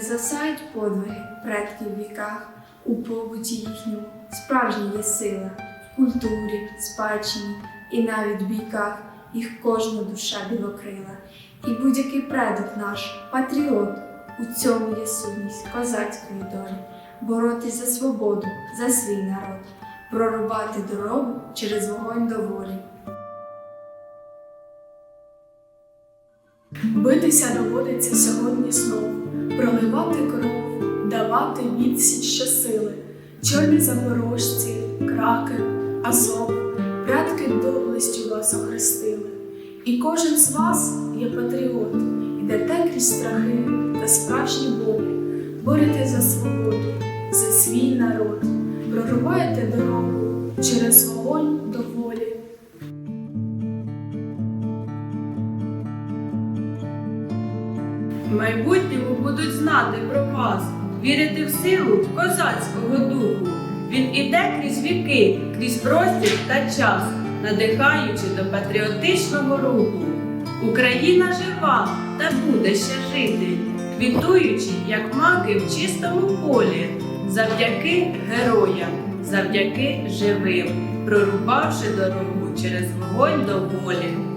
згасають подвиги предків віках, у побуті їхньому справжня є сила, в культурі, спадщині і навіть в бійках. Їх кожна душа білокрила. І будь-який предок наш, патріот, у цьому є сутність козацької долі, боротись за свободу, за свій народ, прорубати дорогу через вогонь до волі. Битися доводиться сьогодні знов, проливати кров, давати відсіч щосили, чорні запорожці, краки, азов, предки доблестю вас охрестили. І кожен з вас є патріот, ідете крізь страхи та справжні болі, борете за свободу, за свій народ, прорубаєте дорогу через вогонь до волі. В майбутньому будуть знати про вас, вірити в силу козацького духу. Він іде крізь віки, крізь простір та час, надихаючи до патріотичного руху. Україна жива та буде ще жити, квітуючи, як маки в чистому полі, завдяки героям, завдяки живим, прорубавши дорогу через вогонь до волі.